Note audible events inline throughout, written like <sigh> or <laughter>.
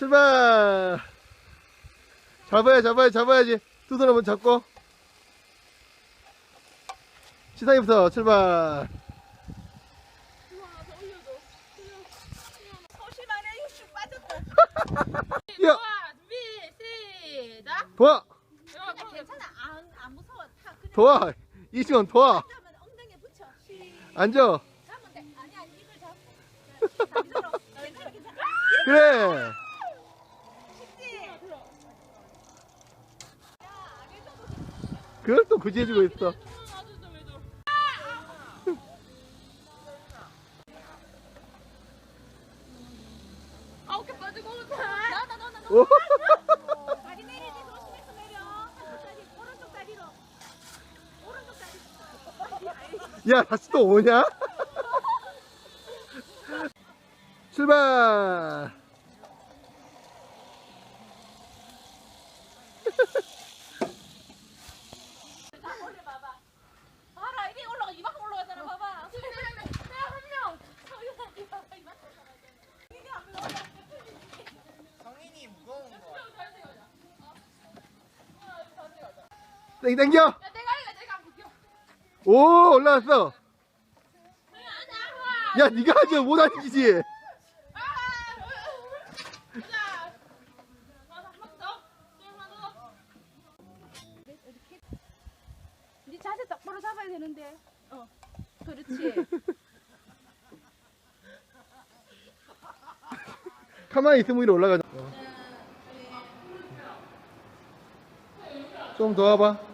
출발 잡아야 잡아야 잡아야지 두손 한번 잡고 시상이부터 출발. 야. 도와 괜찮아, 안, 안 무서워. 타, 그냥 도와 이시원 도와 하면 엉덩이에 붙여. 시. 앉아 잡으면 돼. 아니, 아니, 이걸 잡고. 다리 들어. 괜찮아, 괜찮아. 그래 쉽지? 야, 안 해줘도 그걸 또 굳이 해주고 있어. 야 다시 또 오냐 출발 자, 올려봐봐. 봐라, 이게 올라가, 이만큼 올라가잖아, 봐봐. 내가 한 명. 저기 봐봐, 이만큼 올라가잖아. 이게 안 올라가. 성인이 무거운 거. 땡 땡겨 야, 내가 할래, 내가 안 붙여. 오 올라왔어 야, 야 니가 하지 못 앉히지 더. 네 자세 똑바로 잡아야 되는데. 어, 그렇지. <laughs> 가만히 있으면 위로 올라가자 좀 더 와봐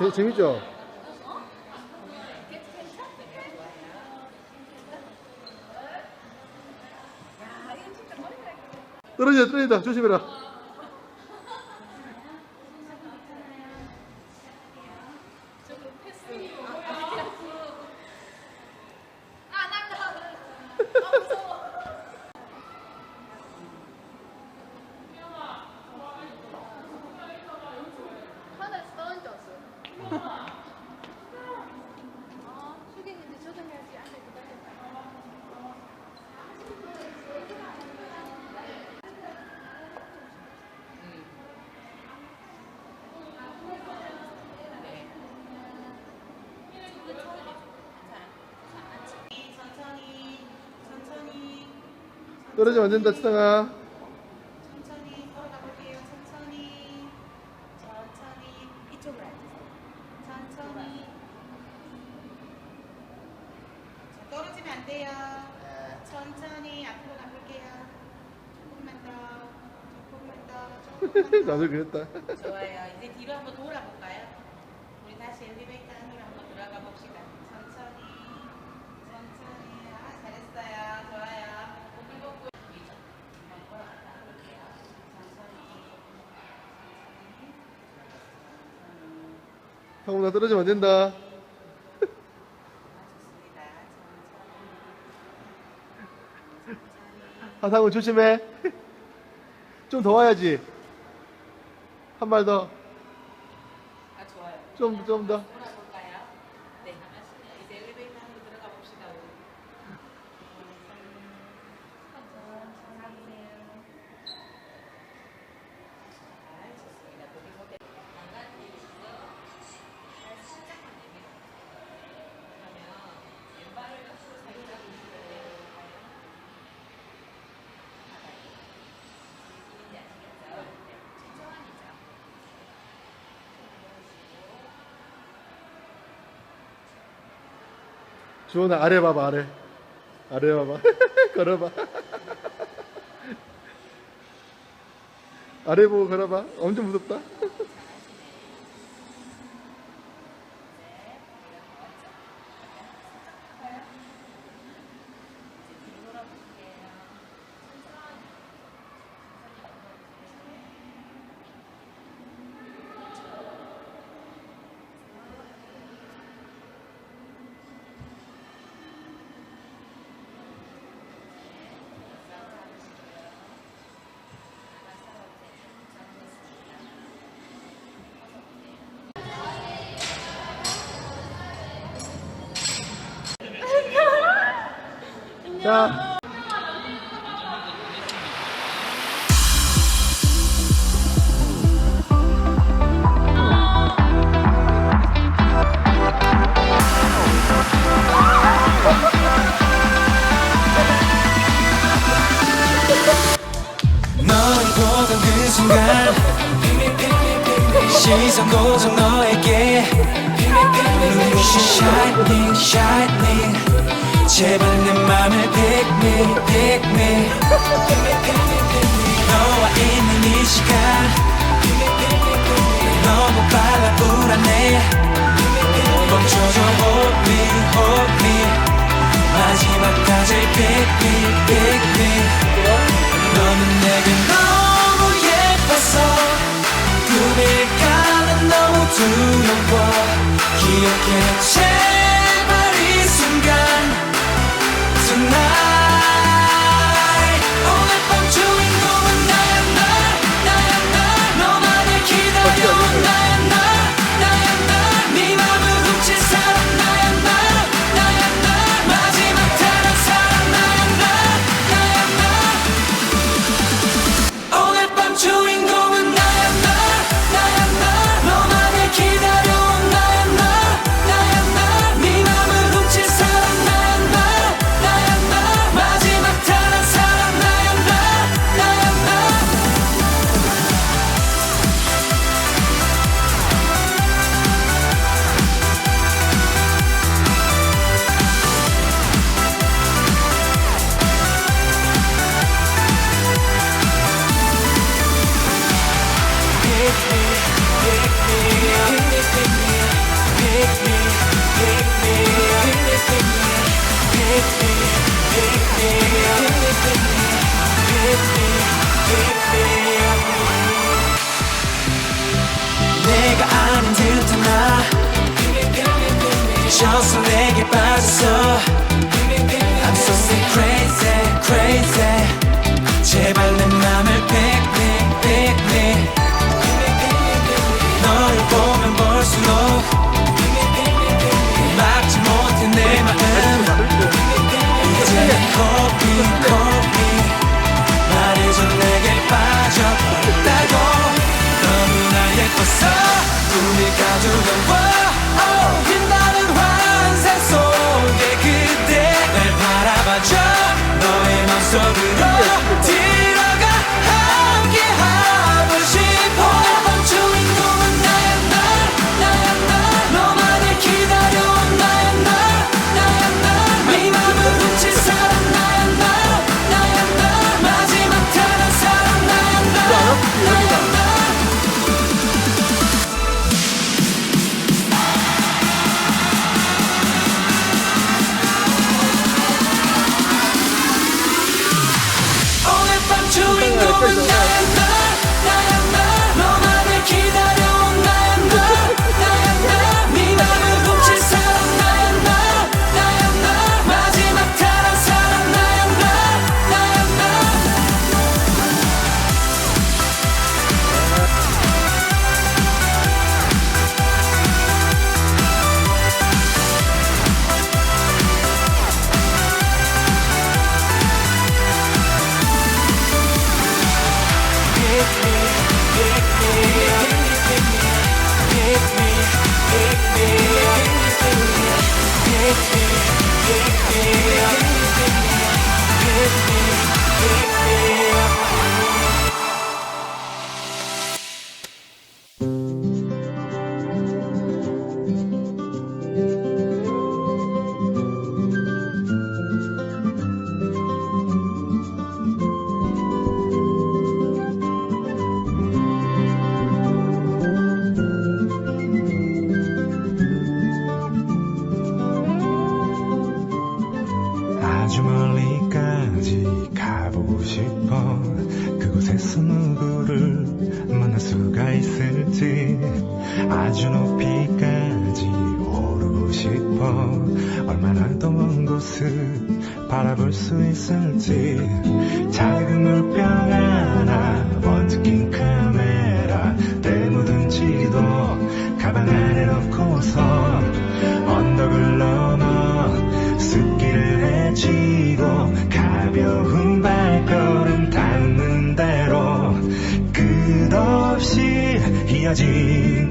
재, 재밌죠? 떨어져 떨어진다 조심해라 아, 나, 나, 나. 아, 무서워. 하늘에서 떨어졌어. 어, 숙이는데 조정해야지. 안에 기다렸다. 천천히, 천천히, 떨어지면 안 된다 치상아 천천히 걸어가 볼게요. 천천히, 천천히 이쪽으로 앉으세요. 천천히. 자, 떨어지면 안 돼요. 천천히 앞으로 가볼게요. 조금만 더, 조금만 더, 조금만 더. <laughs> 나도 그랬다 좋아요. 이제 뒤로 한번 돌아볼까요? 우리 다시 엘리베이터 안으로 한번 들어가 봅시다. 천천히, 천천히. 아, 잘했어요. 좋아요. 보글보글. 위로 한번 걸어갔다 볼게요. 천천히, 상우 나 떨어지면 안 된다. <laughs> 하상우 조심해 좀 더 와야지 한 발더 아. 좀, 좀 더. 돌아볼까요? 네. 이제 엘리베이터 안으로 들어가 봅시다. 우리. 천천히. 잘 좋습니다. 보글보글. 주원아 아래 봐봐 아래. 아래 봐봐. <laughs> 걸어봐. 아래 보고 걸어봐. 엄청 무섭다 감사합니다. 그 순간 시선 고정 너에게 눈부신 shining shining 제발 내 맘을 pick me pick me. 너와 있는 이 시간. 너무 빨라 불안해 멈춰줘 hold me hold me. 마지막까지 pick me pick me. 너는 내게 너무 예뻐서 꿈일 가는 너무 두려워. 기억해 미쳐서 내게 빠졌어. Southern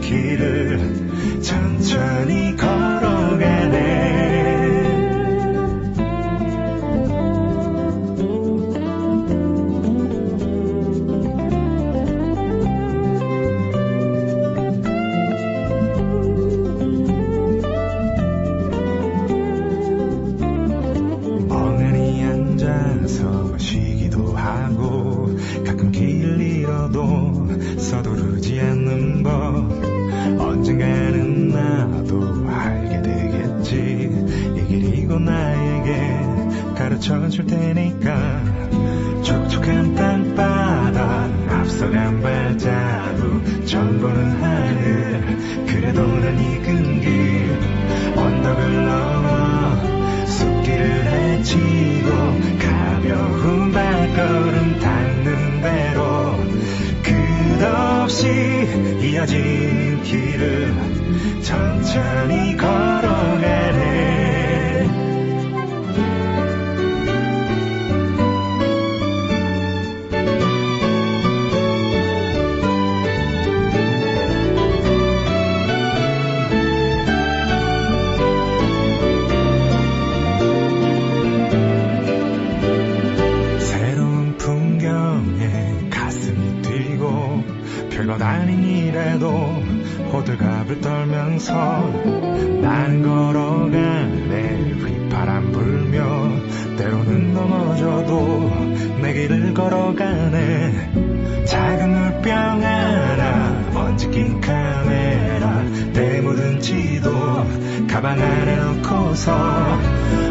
길을 천천히 가 적어줄 테니까 촉촉한 땅바닥 앞서간 발자국 전보는 하늘. 그래도 난 이끈 길 언덕을 넘어 숲길을 헤치고 가벼운 발걸음 닿는 대로 끝없이 이어진 길을 천천히 걸어가 바나를 놓고서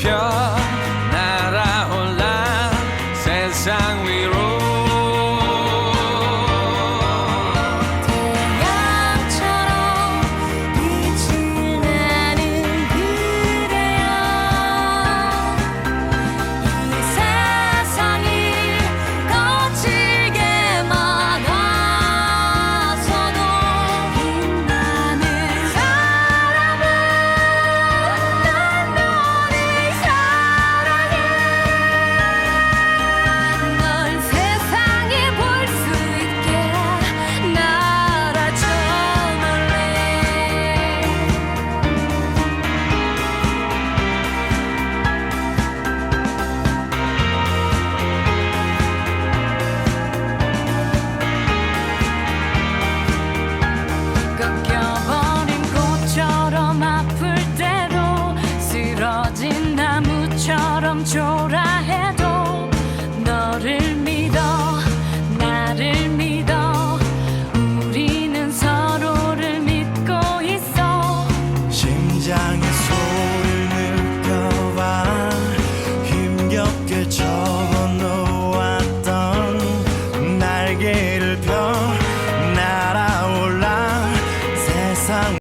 飘